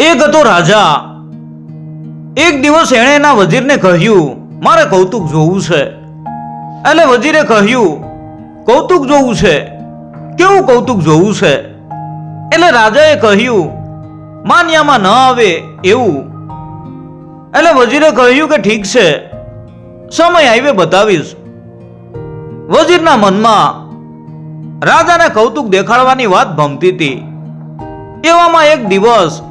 એક હતો રાજા. એક દિવસ એણે એના વજીરને કહ્યું, મારે કૌતુક જોવું છે. એટલે વજીરે કહ્યું, કૌતુક જોવું છે? કેવું કૌતુક જોવું છે? એટલે રાજાએ કહ્યું, માન્યામાં ન આવે એવું. એટલે વજીરે કહ્યું કે, ઠીક છે, સમય આવ્યો, બતાવીશ. વજીરના મનમાં રાજાને કૌતુક દેખાડવાની વાત ભમતી હતી. એવામાં એક દિવસ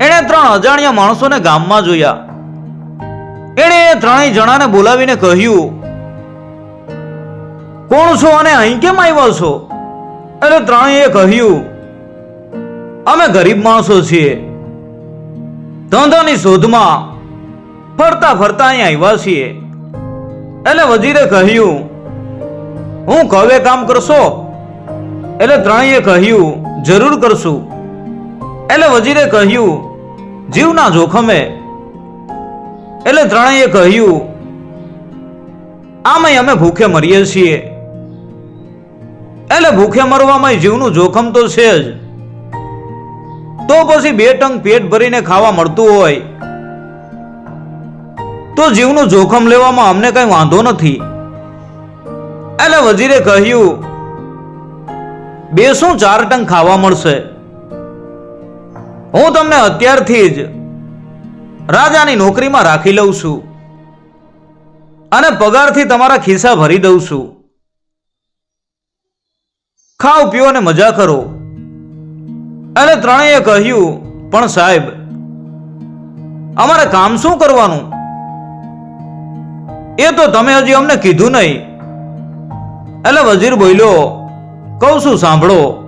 એણે ત્રણ અજાણ્યા માણસોને ગામમાં જોયા. એણે એ ત્રણેય જણાને બોલાવીને કહ્યું, કોણ છો અને અહીં કેમ આવ્યા છો? એટલે ત્રણેય કહ્યું, અમે ગરીબ માણસો છીએ. ધંધાની શોધમાં ફરતા ફરતા અહીં આવ્યા છીએ. એટલે વજીરે કહ્યું, હું કવે કામ કરશો? એટલે ત્રણેય કહ્યું, જરૂર કરશું. એટલે વજીરે કહ્યું, જીવના જોખમે. એટલે ત્રણેયે કહ્યું, આમાંય અમે ભૂખે મરીએ છીએ. એટલે ભૂખે મરવામાં જીવનું જોખમ તો છે જ. તો પછી બે ટંગ પેટ ભરીને ખાવા મળતું હોય. તો જીવનું જોખમ લેવામાં અમને કઈ વાંધો નથી. એટલે વજીરે કહ્યું બે શું ચાર ટંક ખાવા મળશે. હું તમને અત્યારથી જ રાજાની નોકરીમાં રાખી લઉં છું અને પગારથી તમારા ખિસ્સા ભરી દઉં છું. ખાઓ પીઓ અને મજા કરો. એટલે ત્રણેય કહ્યું, પણ સાહેબ, અમારે કામ શું કરવાનું? એ તો તમે હજી અમને કીધું નહીં. એટલે વજીર બોલ્યો, કહું છું, સાંભળો.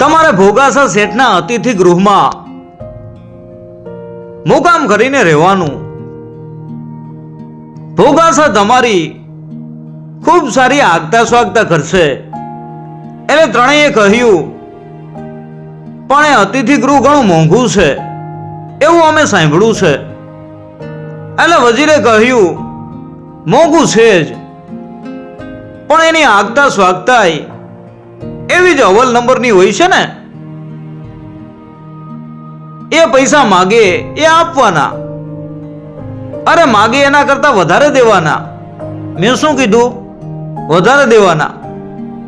તમારે ભોગાસા શેઠના અતિથિ ગૃહમાં મુકામ કરીને રહેવાનું. ભોગાસા તમારી ખૂબ સારી આગતા સ્વાગતા કરશે. એટલે ત્રણેય કહ્યું, પણ એ અતિથિ ગૃહ ઘણું મોંઘું છે. એવું અમે સાંભળ્યું છે. એટલે વજીરે કહ્યું, મોંઘું છે જ, પણ એની આગતા સ્વાગતાય એવી જ અવલ નંબરની હોય છે ને? એ પૈસા માગે, એ આપવાના. અરે માગે એના કરતા વધારે દેવાના. મેં શું કીધું? વધારે દેવાના.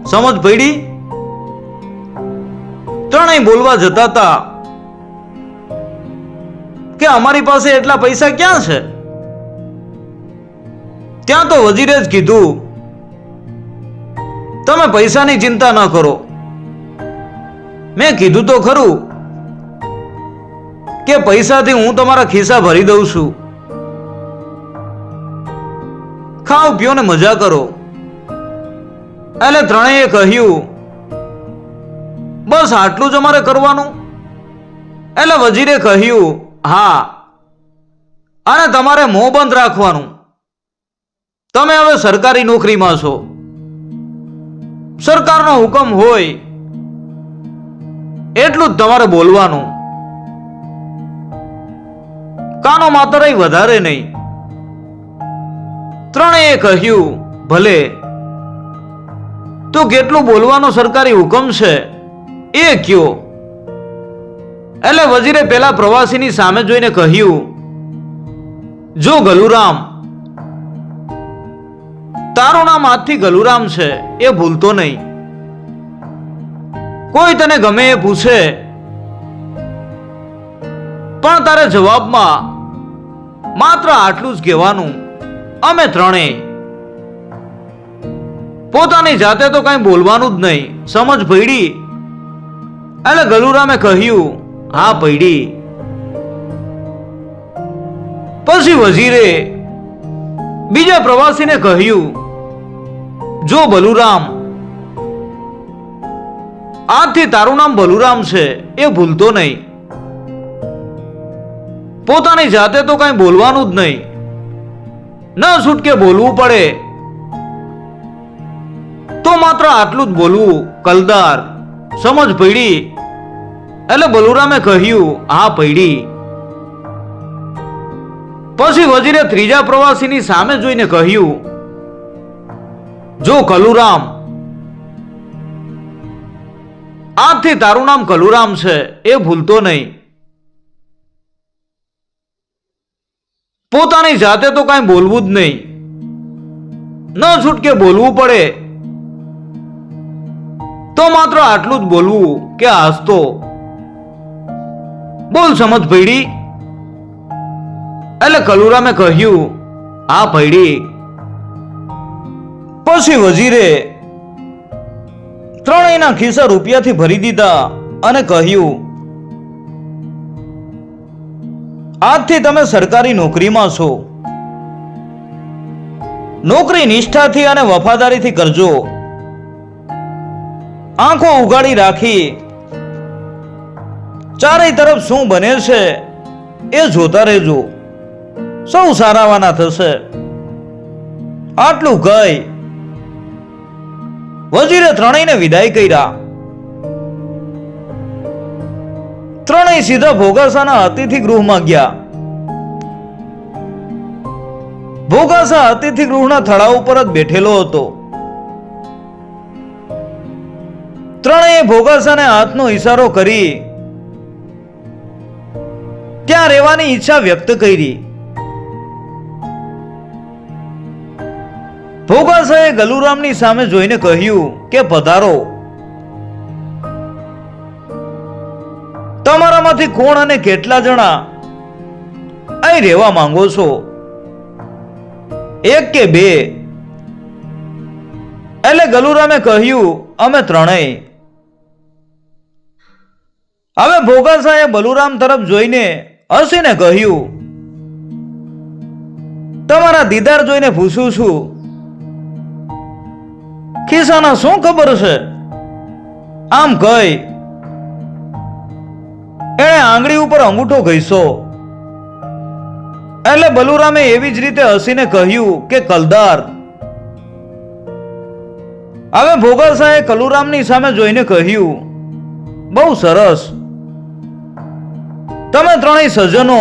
સમજ પડી? ત્રણેય બોલવા જતા હતા કે અમારી પાસે એટલા પૈસા ક્યાં છે? ત્યાં તો વજીરે જ કીધું તમે પૈસાની ચિંતા ન કરો. મેં કીધું તો ખરું કે પૈસાથી હું તમારા ખિસ્સા ભરી દઉં છું. ખાઓ, પીઓ ને મજા કરો. એટલે ત્રણેય કહ્યું, બસ આટલું જ અમારે કરવાનું? એટલે વજીરે કહ્યું, હા, અને તમારે મોં બંધ રાખવાનું. તમે હવે સરકારી નોકરીમાં છો. સરકારનો હુકમ હોય, એટલું જ તમારે બોલવાનું. કાનો માત્ર વધારે નહીં. ત્રણેય કહ્યું, ભલે. તો કેટલું બોલવાનો સરકારી હુકમ છે? એ કયો. એટલે વજીરે પેલા પ્રવાસીની સામે જોઈને કહ્યું, જો ગલુરામ તારું નામ ગલુરામ છે, એ ભૂલતો નહીં. કોઈ તને ગમે એ પૂછે, પણ તારે જવાબમાં માત્ર આટલું જ કહેવાનું, અમે ત્રણેય પોતાની જાતે તો કઈ બોલવાનું જ નહીં, સમજ પડી? એટલે ગલુરામે કહ્યું, હા, પડી. પછી વજીરે બીજા પ્રવાસીને કહ્યું જો બલુરામ. આજથી તારું નામ બલુરામ છે, એ ભૂલતો નહીં. પોતાની જાતે તો કઈ બોલવાનું જ નહીં. ન છૂટકે બોલવું પડે. તો માત્ર આટલું જ બોલવું, કલદાર, સમજ પડી. એટલે બલુરામે કહ્યું, હા, પડી. પછી વજીરે ત્રીજા પ્રવાસીની સામે જોઈને કહ્યું જો કલુરામ. આજથી તારું નામ કલુરામ છે, એ ભૂલતો નહીં. પોતાની જાતે તો કાંઈ બોલવું જ નહીં. ન છૂટકે બોલવું પડે. તો માત્ર આટલું જ બોલવું કે હાસતો બોલ સમજ ભૈડી એટલે કલુરામે કહ્યું આ ભૈડી પછી વજીરે ત્રણેયના ખિસ્સા રૂપિયાથી ભરી દીધા અને કહ્યું, આજથી તમે સરકારી નોકરીમાં છો. નોકરી નિષ્ઠાથી અને વફાદારીથી કરજો. આંખો ઉગાડી રાખી. ચારેય તરફ શું બને છે એ જોતા રહેજો. સૌ સારાવાના થશે. આટલું કહી વજીરે ત્રણેયને વિદાય કર્યા. ત્રણેય સીધા ભોગાસાના અતિથિ ગૃહમાં ગયા. ભોગાસા અતિથિ ગૃહના થળા ઉપર જ બેઠેલો હતો. ત્રણેય ભોગાસાને હાથનો ઈશારો કરી. ત્યાં રહેવાની ઈચ્છા વ્યક્ત કરી. ભોગાસાએ ગલુરામની સામે જોઈને કહ્યું કે પધારો તમારામાંથી કોણ અને કેટલા જણા અહીં રહેવા માંગો છો? એક કે બે? એટલે ગલુરામે કહ્યું, અમે ત્રણેય. હવે ભોગાસાએ બલુરામ તરફ જોઈને હસીને કહ્યું, તમારા દીદાર જોઈને પૂછું છું. ખિસ્સાના શું ખબર છે? આમ કહી એણે આંગળી ઉપર અંગૂઠો ઘઈસો. એટલે બલુરામે એવી જ રીતે હસીને કહ્યું કે, કલદાર. હવે ભોગાસાએ કલુરામની સામે જોઈને કહ્યું, બહુ સરસ. તમે ત્રણેય સજ્જનો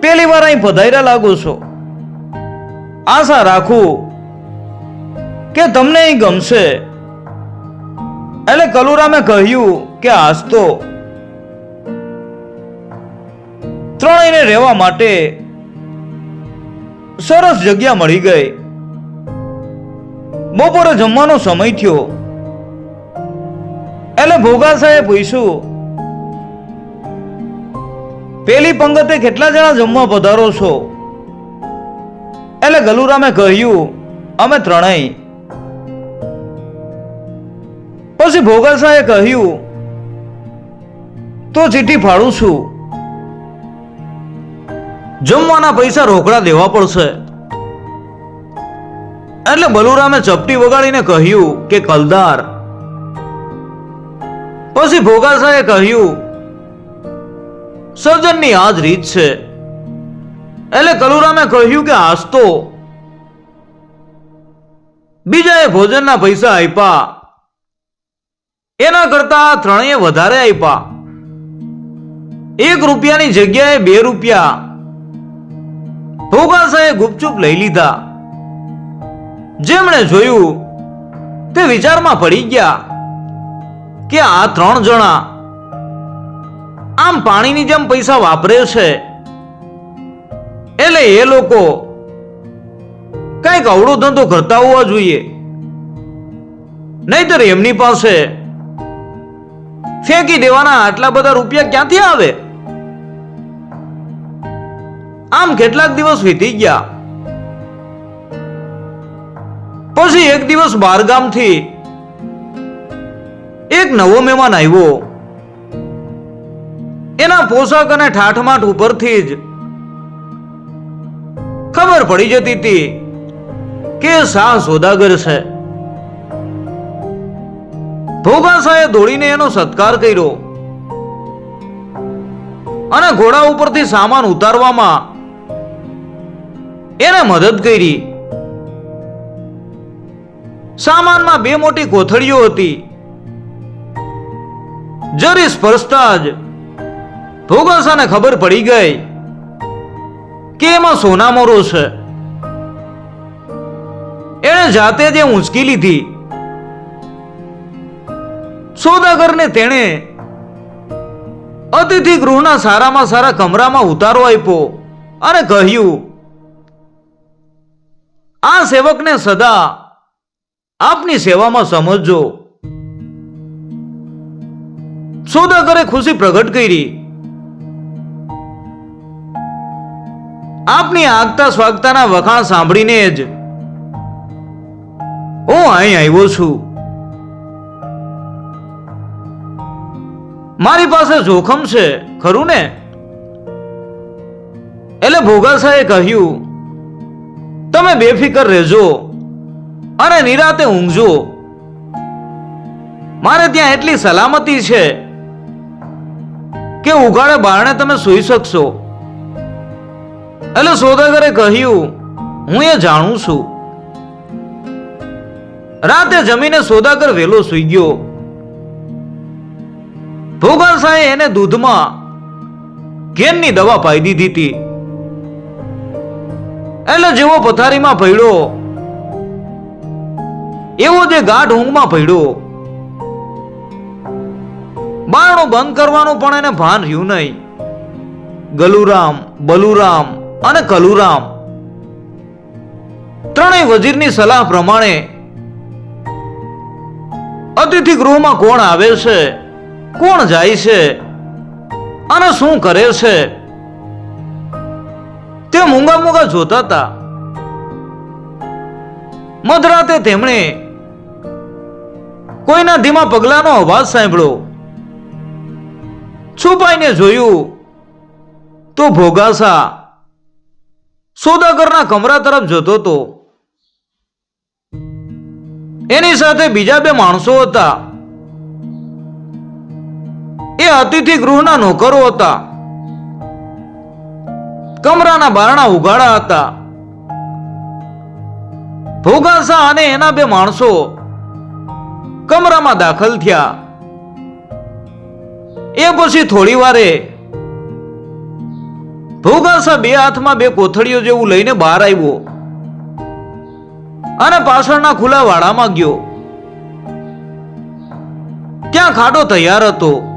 પેલી વાર અહીં પધાર્યા લાગો છો. આશા રાખું કે તમને એ ગમશે? એટલે કલુરામે કહ્યું કે આજ તો ત્રણેયને રહેવા માટે સરસ જગ્યા મળી ગઈ. બપોરે જમવાનો સમય થયો. એટલે સાહેબ પૂછ્યું, પેલી પંગતે કેટલા જણા જમવા પધારો છો? એટલે ગલુરામે કહ્યું, અમે ત્રણેય. પછી ભોગલસાએ કહ્યું, તો ચીઠી ફાડું છું. જમવાના પૈસા રોકડા દેવા પડશે. એટલે બલુરામે ચપટી વગાડીને કહ્યું કે, કલદાર. પછી ભોગાસાએ કહ્યું, સર્જનની આ જ રીત છે. એટલે કલુરામે કહ્યું કે, આજ તો બીજાએ ભોજનના પૈસા આપ્યા. એના કરતા ત્રણેય વધારે આપ્યા એક રૂપિયાની જગ્યાએ બે રૂપિયા. ભોગાસાએ ગુપચુપ લઈ લીધા. જેમણે જોયું તે વિચારમાં પડી ગયા કે આ ત્રણ જણા આમ પાણીની જેમ પૈસા વાપરે છે. એટલે એ લોકો કંઈક અવળો ધંધો કરતા હોવા જોઈએ. નહીતર એમની પાસે ફેંકી દેવાના. આટલા બધા રૂપિયા ક્યાંથી આવે? આમ કેટલાક દિવસ વીતી ગયા. પછી એક દિવસ બારગામથી એક નવો મહેમાન આવ્યો. એના પોશાક અને ઠાઠમાટ ઉપરથી જ ખબર પડી જતી હતી કે શાહ સોદાગર છે. ભોગાસાએ દોડીને એનો સત્કાર કર્યો. અને ઘોડા ઉપરથી સામાન ઉતારવામાં એને મદદ કરી. સામાનમાં બે મોટી કોથળીઓ હતી. જરી સ્પર્શતા જ ભોગાસાને ખબર પડી ગઈ કે એમાં સોનામોરો છે. એણે જાતે જે ઊંચકી લીધી. સોદાગરને તેણે અતિથિ ગૃહના સારામાં સારા કમરામાં ઉતારો આપ્યો અને કહ્યું, આ સેવકને સદા આપની સેવામાં સમજજો. સોદાગરે ખુશી પ્રગટ કરી. આપની આગતા સ્વાગતાના વખાણ સાંભળીને જ હું અહીં આવ્યો છું. મારી પાસે જોખમ છે, ખરું ને? એટલે ભોગાસાએ કહ્યું, તમે બેફિકર રહેજો અને નિરાતે ઊંઘજો. મારે ત્યાં એટલી સલામતી છે કે ઉઘાડે બારણે તમે સૂઈ શકશો. એટલે સોદાગરે કહ્યું, હું એ જાણું છું. રાતે જમીને સોદાગર વેલો સૂઈ ગયો. ભોગાસાએ એને દૂધમાં કેનની દવા પાઈ દીધી હતી. એટલે જેવો પથારીમાં ભયડો, એવો જે ગાઢ ઊંઘમાં ભયડો. બારણું બંધ કરવાનું પણ એને ભાન રહ્યું નહીં. ગલુરામ, બલુરામ અને કલુરામ. ત્રણેય વજીરની સલાહ પ્રમાણે અતિથિ ગૃહમાં કોણ આવે છે? કોણ જાય છે? અને શું કરે છે? તે મૂંગા મૂંગા જોતા હતા. મધરાતે તેમણે કોઈના ધીમા પગલાનો અવાજ સાંભળ્યો. છુપાઈને જોયું તો ભોગાસા સોદાગરના કમરા તરફ જતો હતો. એની સાથે બીજા બે માણસો હતા. અતિથિ ગૃહના નોકરો હતા. કમરાના બારણા ઉગાડા હતા. ભોગાસા અને એના બે માણસો કમરામાં દાખલ થયા. એ પછી થોડી વારે ભોગાસા બે હાથમાં બે કોથળીઓ જેવું લઈને બહાર આવ્યો અને પાછળના ખુલ્લા વાડામાં ગયો. ત્યાં ખાડો તૈયાર હતો.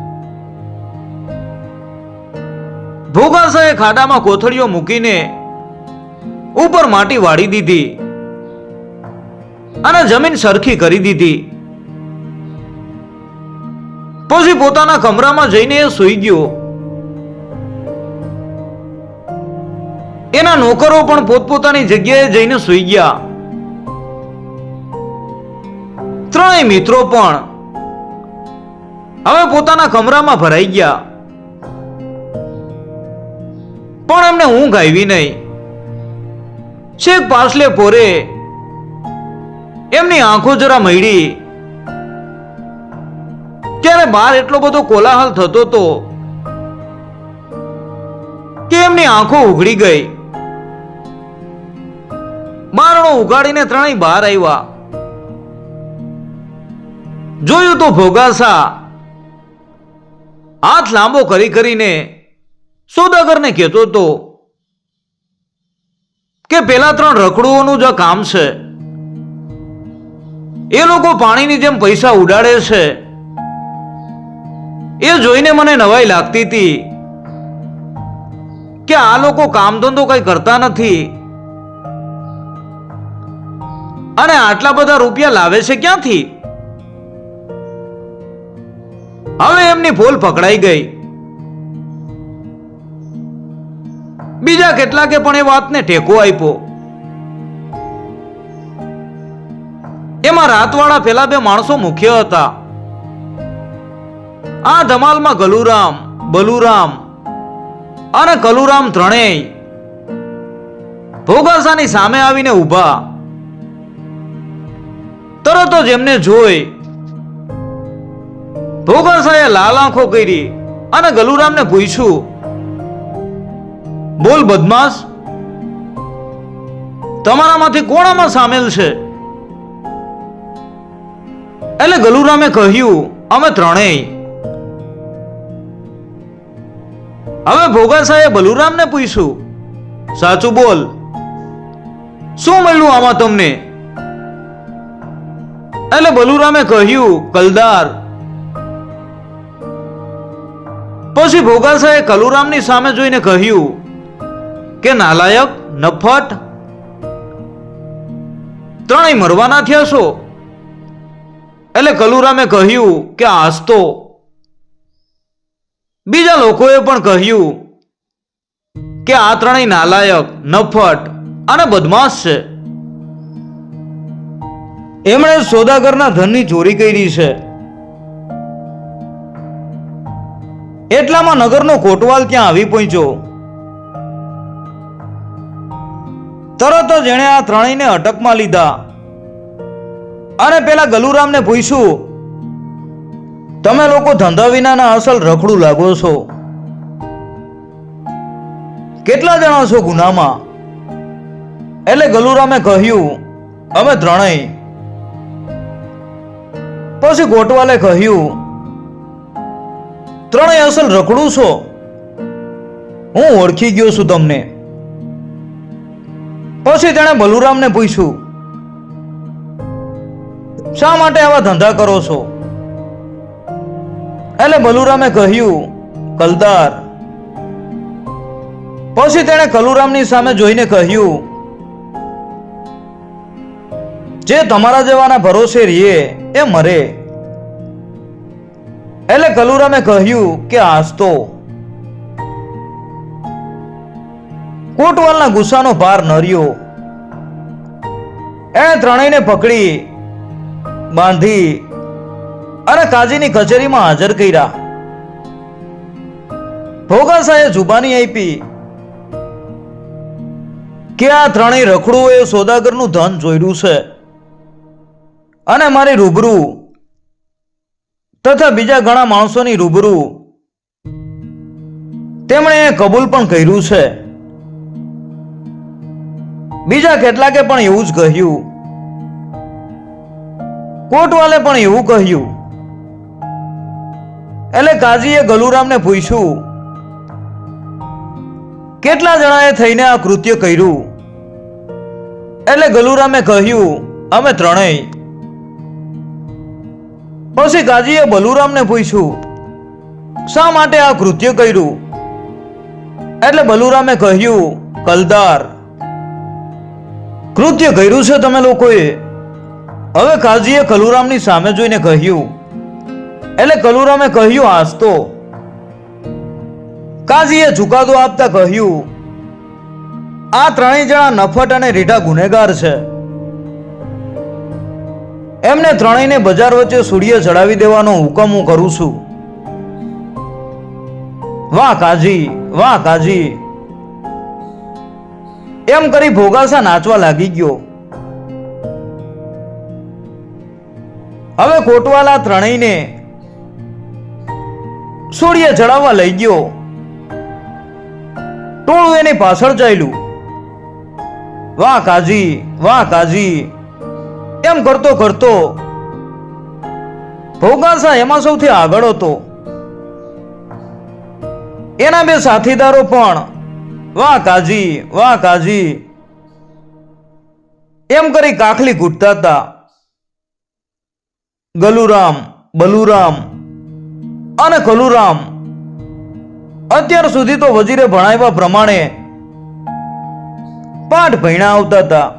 ભોગાસાએ ખાડામાં કોથળીઓ મૂકીને ઉપર માટી વાળી દીધી અને જમીન સરખી કરી દીધી. પછી પોતાના કમરામાં જઈને એ સૂઈ ગયો. એના નોકરો પણ પોતપોતાની જગ્યાએ જઈને સૂઈ ગયા. ત્રણેય મિત્રો પણ હવે પોતાના કમરામાં ભરાઈ ગયા. પણ એમને ઊંઘ આવી નહીં. છેક પાછલે પોરે એમની આંખો જરા મળી ત્યારે બહાર એટલો બધો કોલાહલ થતો હતો કે એમની આંખો ઉઘડી ગઈ. બારણો ઉગાડીને ત્રણેય બહાર આવ્યા. જોયું તો ભોગાસા હાથ લાંબો કરી કરીને સોદાગરને કહેતો હતો કે પેલા ત્રણ રખડુઓનું જે કામ છે. એ લોકો પાણીની જેમ પૈસા ઉડાડે છે. એ જોઈને મને નવાઈ લાગતી હતી કે આ લોકો કામ ધંધો કઈ કરતા નથી. અને આટલા બધા રૂપિયા લાવે છે ક્યાંથી? હવે એમની ભૂલ પકડાઈ ગઈ. બીજા કેટલાકે પણ એ વાતને ટેકો આપ્યો. એમાં રાતવાળા પેલા બે માણસો મુખ્ય હતા. આ ધમાલમાં ગલુરામ, બલુરામ અને કલુરામ ત્રણેય ભોગાસાની સામે આવીને ઊભા. તરત જ એમને જોઈ ભોગાસાએ લાલ આંખો કરી અને ગલુરામને પૂછ્યું બોલ બદમાશ. તમારામાંથી કોણ આમાં સામેલ છે? એટલે ગલુરામે કહ્યું, અમે ત્રણેય. હવે ભોગાસાએ બલુરામને પૂછ્યું, સાચું બોલ, શું મળ્યું આમાં તમને? એટલે બલુરામે કહ્યું, કલદાર. પછી ભોગાસાએ કલુરામની સામે જોઈને કહ્યું કે નાલાયક, નફટ? ત્રણેય મરવાના થયા છો. એટલે કલુરામે કહ્યું કે આજ તો બીજા લોકોએ પણ કહ્યું કે આ ત્રણેય નાલાયક, નફટ અને બદમાશ છે. એમણે સોદાગરના ધનની ચોરી કરી છે. એટલામાં નગરનો કોટવાલ ત્યાં આવી પહોંચ્યો. તરત જ એણે આ ત્રણેયને અટકમાં લીધા. અને પેલા ગલુરામને પૂછ્યું, તમે લોકો ધંધા વિનાના અસલ રખડું લાગો છો. કેટલા જણા છો ગુનામાં? એટલે ગલુરામે કહ્યું, અમે ત્રણેય. પછી ગોટવાલે કહ્યું, ત્રણેય અસલ રખડું છો? હું ઓળખી ગયો છું તમને. પછી તેણે બલુરામને પૂછ્યું, શા માટે આવા ધંધા કરો છો? એટલે બલુરામે કહ્યું, કલદાર. પછી તેણે કલુરામની સામે જોઈને કહ્યું, જે તમારા જેવાના ભરોસે રીએ, એ મરે. એટલે કલુરામે કહ્યું કે, આજ તો કોટવાલના ગુસ્સાનો ભાર ન રહ્યો એણે ત્રણેયને પકડી, બાંધી અને કાજીની કચેરીમાં હાજર કર્યા. ભોગાસાએ જુબાની આપી કે આ ત્રણેય રખડુઓએ સોદાગરનું ધન જોયું છે અને મારી રૂબરૂ તથા બીજા ઘણા માણસોની રૂબરૂ તેમણે કબૂલ પણ કર્યું છે. બીજા કેટલાકે પણ એવું જ કહ્યું. કોટવાલે પણ એવું કહ્યું. એટલે કાજીએ ગલુરામને પૂછ્યું, કેટલા જણાએ થઈને આ કૃત્ય કર્યું? એટલે ગલુરામે કહ્યું, અમે ત્રણેય. પછી કાજીએ બલુરામને પૂછ્યું, શા માટે આ કૃત્ય કર્યું? એટલે બલુરામે કહ્યું, કલદાર. કૃત્ય કર્યું છે તમે લોકોએ. હવે કાજીએ કલુરામની સામે જોઈને કહ્યું, એટલે કલુરામે કહ્યું આજ તો. કાજીએ ચુકાદો આપતા કહ્યું, આ ત્રણેય જણા નફટ અને રીઢા ગુનેગાર છે. એમને ત્રણેયને બજાર વચ્ચે સૂર્ય ચડાવી દેવાનો હુકમ હું કરું છું. વાહ કાજી વાહ કાજી. એમ કરી ભોગાસા નાચવા લાગી ગયો. હવે કોટવાલા ત્રણેયને સૂર્ય ચડાવવા લઈ ગયો. ટોળું એની પાછળ ચાલ્યું. વાહ કાજી વાહ કાજી. એમ કરતો કરતો ભોગાસા એમાં સૌથી આગળ હતો. એના બે સાથીદારો પણ વાહ કાજી વાહ કાજી એમ કરી કાખલી કૂટતા હતા. ગલુરામ, બલુરામ અને કલુરામ અત્યાર સુધી તો વજીરે ભણાવ્યા પ્રમાણે પાઠ ભણ્યા આવતા હતા.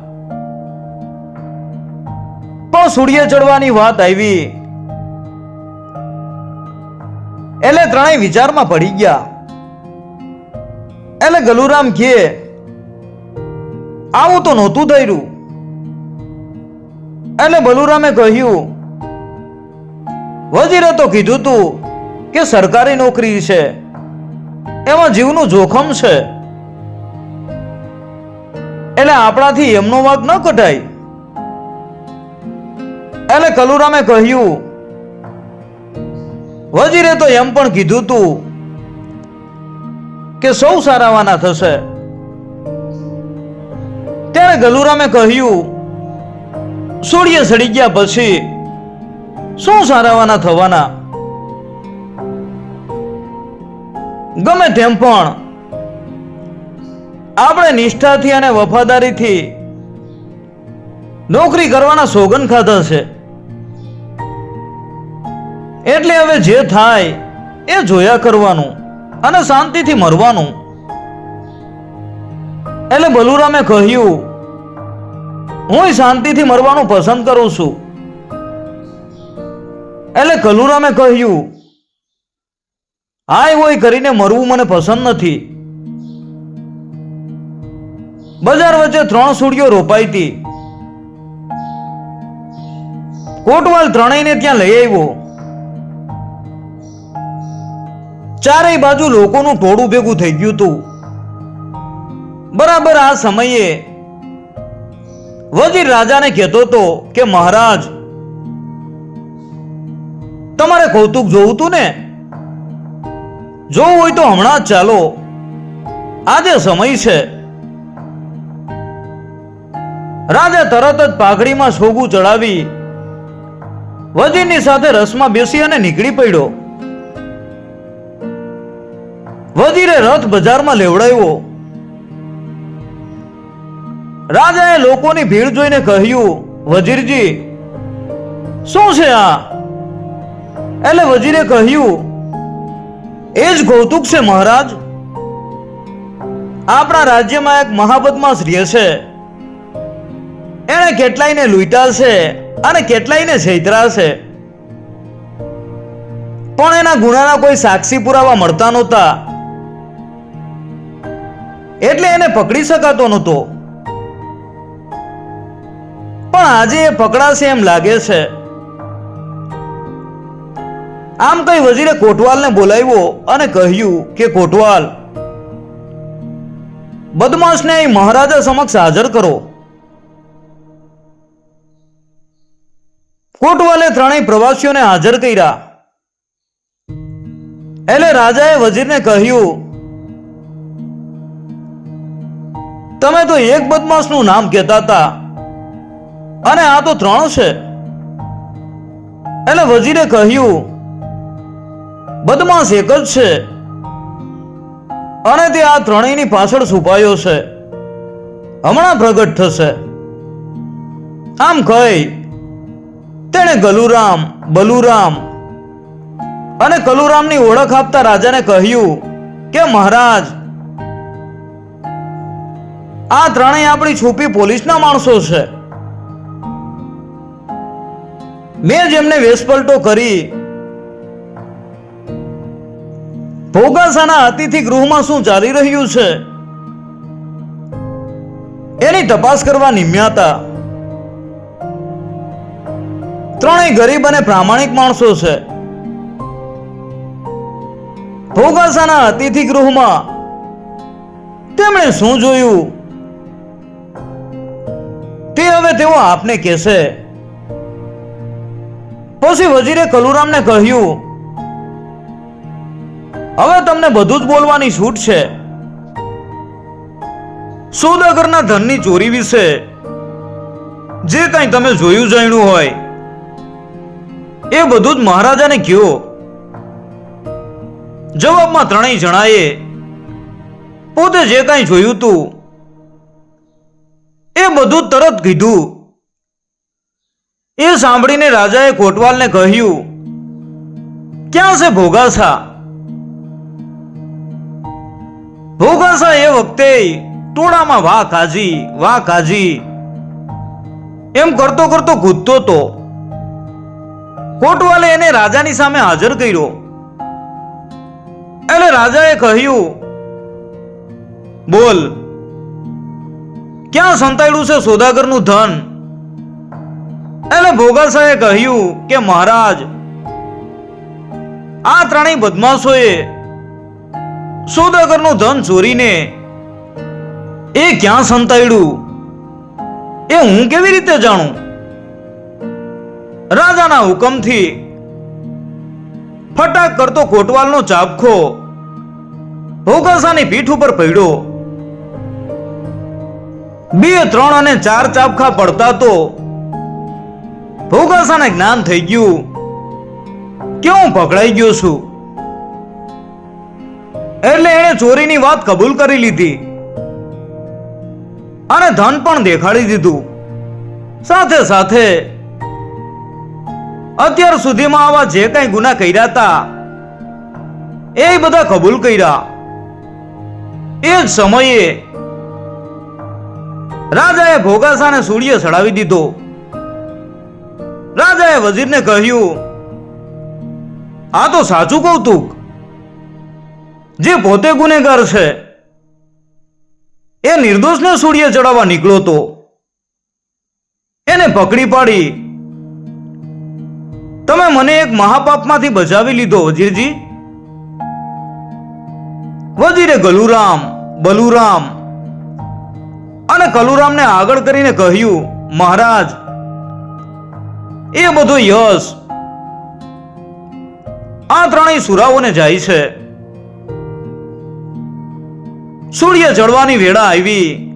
પણ સૂર્ય ચડવાની વાત આવી. એટલે ત્રણેય વિચારમાં પડી ગયા. એટલે ગલુરામ કે આવું તો નહોતું થયું એટલે બલુરામે કહ્યું, વજીરે તો કીધું તું કે સરકારી નોકરી છે, એમાં જીવનું જોખમ છે. એટલે આપણાથી એમનો વાત ન કઢાય. એટલે કલુરામે કહ્યું, વજીરે તો એમ પણ કીધું તું કે સૌ સારાવાના થશે. ત્યારે ગલુરામે કહ્યું સૂર્ય સડી ગયા પછી શું સારાવાના થવાના. ગમે તેમ પણ આપણે નિષ્ઠાથી અને વફાદારીથી નોકરી કરવાના સોગન ખાધા છે. એટલે હવે જે થાય એ જોયા કરવાનું. અને શાંતિથી મરવાનું. એટલે બલુરામે કહ્યું, હું શાંતિથી મરવાનું પસંદ કરું છું. એટલે કલુરામે કહ્યું હાય હોય કરીને મરવું મને પસંદ નથી. બજાર વચ્ચે ત્રણ સુડીઓ રોપાઈ હતી. કોટવાલ ત્રણેયને ત્યાં લઈ આવ્યો. ચારેય બાજુ લોકોનું ટોળું ભેગું થઈ ગયું હતું. બરાબર આ સમયે વજીર રાજાને કહેતો હતો કે, મહારાજ, તમારે કૌતુક જોવું તું ને? જોવું હોય તો હમણાં જ ચાલો. આજે સમય છે. રાજા તરત જ પાઘડીમાં સોગું ચડાવી વજીરની સાથે રસમાં બેસી અને નીકળી પડ્યો. વજીરે રથ બજારમાં લેવડાવ્યો. રાજાએ લોકોની ભીડ જોઈને કહ્યું, વજીરજી, શું છે આ? એટલે વજીરે કહ્યું, એ જ કૌતુક છે મહારાજ. આપણા રાજ્યમાં એક મહાબદમાશ રહે છે. એણે કેટલાયને લૂંટા છે અને કેટલાયને છેતરા છે. પણ એના ગુનાના કોઈ સાક્ષી પુરાવા મળતા નહોતા. એટલે એને પકડી શકાતો નહોતો. પણ આજે એ પકડાશે એમ લાગે છે. આમ કઈ વજીરે કોટવાલને બોલાવ્યો અને કહ્યું કે, કોટવાલ, બદમાશને અહીં મહારાજા સમક્ષ હાજર કરો. કોટવાલે ત્રણેય પ્રવાસીઓને હાજર કર્યા. એટલે રાજાએ વજીરને કહ્યું તમે તો એક બદમાશનું નામ કહેતા હતા. અને આ તો ત્રણ છે. એટલે વજીરે કહ્યું, બદમાશ એક જ છે. અને તે આ ત્રણેયની પાછળ છુપાયો છે. હમણાં પ્રગટ થશે. આમ કહી, તેણે ગલુરામ, બલુરામ અને કલુરામની ઓળખ આપતા રાજાને કહ્યું કે, મહારાજ આ ત્રણેય આપણી છુપી પોલીસના માણસો છે. મેં જેમને વેસપલટો કરી, ભોગાસાના અતિથિ ગૃહમાં શું ચાલી રહ્યું છે? એની તપાસ કરવા નિમ્યા હતા ત્રણેય ગરીબ અને પ્રામાણિક માણસો છે. ભોગાસાના અતિથિ ગૃહમાં તેમણે શું જોયું? તે હવે તેઓ આપને કહેશે. પછી વજીરે કલુરામને કહ્યું, હવે તમને બધું જ બોલવાની છૂટ છે. સોદાગરના ધનની ચોરી વિશે જે કંઈ તમે જોયું જાણ્યું હોય, એ બધું જ મહારાજાને કહો જવાબમાં ત્રણેય જણાએ, પોતે જે કાંઈ જોયું તું એ બધું તરત કીધું. એ સાંભળીને રાજાએ કોટવાલને કહ્યું, ક્યાં છે ભોગાસા? ભોગાસા એ વખતે ટોળામાં વાહ કાજી વાહ કાજી. એમ કરતો કરતો કૂદતો તો. કોટવાલે એને રાજાની સામે હાજર કર્યો. એટલે રાજાએ કહ્યું, બોલ ક્યાં સંતાયેલું છે સોદાગરનું ધન? એટલે ભોગાસાએ કહ્યું કે, મહારાજ, આ ત્રણેય બદમાશોએ સોદાગરનું ધન ચોરીને એ ક્યાં સંતાડ્યું એ હું કેવી રીતે જાણું? રાજાના હુકમથી ફટાક કરતો કોટવાલનો ચાપખો ભોગાસાની પીઠ ઉપર પડ્યો. બે, ત્રણ અને ચાર ચાપખા પડતા તો ભોગાસાને જ્ઞાન થઈ ગયું. કે હું પકડાઈ ગયો છું? એટલે એણે ચોરીની વાત કબૂલ કરી લીધી અને ધન પણ દેખાડી દીધું. સાથે સાથે અત્યાર સુધીમાં આવા જે કઈ ગુના કર્યા હતા, એ બધા કબૂલ કર્યા. એ જ સમયે રાજાએ ભોગાસાને સૂર્ય ચડાવી દીધો. રાજાએ વજીરને કહ્યું, આ તો સાચું કૌતુક. જે પોતે ગુનેગાર છે, એ નિર્દોષને સૂર્ય ચડાવવા નીકળો તો. એને પકડી પાડી. તમે મને એક મહાપાપમાંથી બચાવી લીધો વજીરજી વજીરે ગલુરામ, બલુરામ અને કલુરામને આગળ કરીને કહ્યું, મહારાજ, એ બધો યશ આ ત્રણેય સુરાઓને જાય છે. સૂર્ય જળવાની વેળા આવી.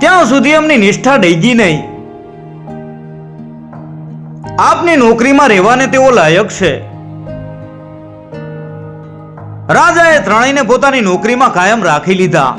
ત્યાં સુધી એમની નિષ્ઠા ડૈગી નહીં. આપની નોકરીમાં રહેવાને તેઓ લાયક છે. રાજાએ ત્રણેયને પોતાની નોકરીમાં કાયમ રાખી લીધા.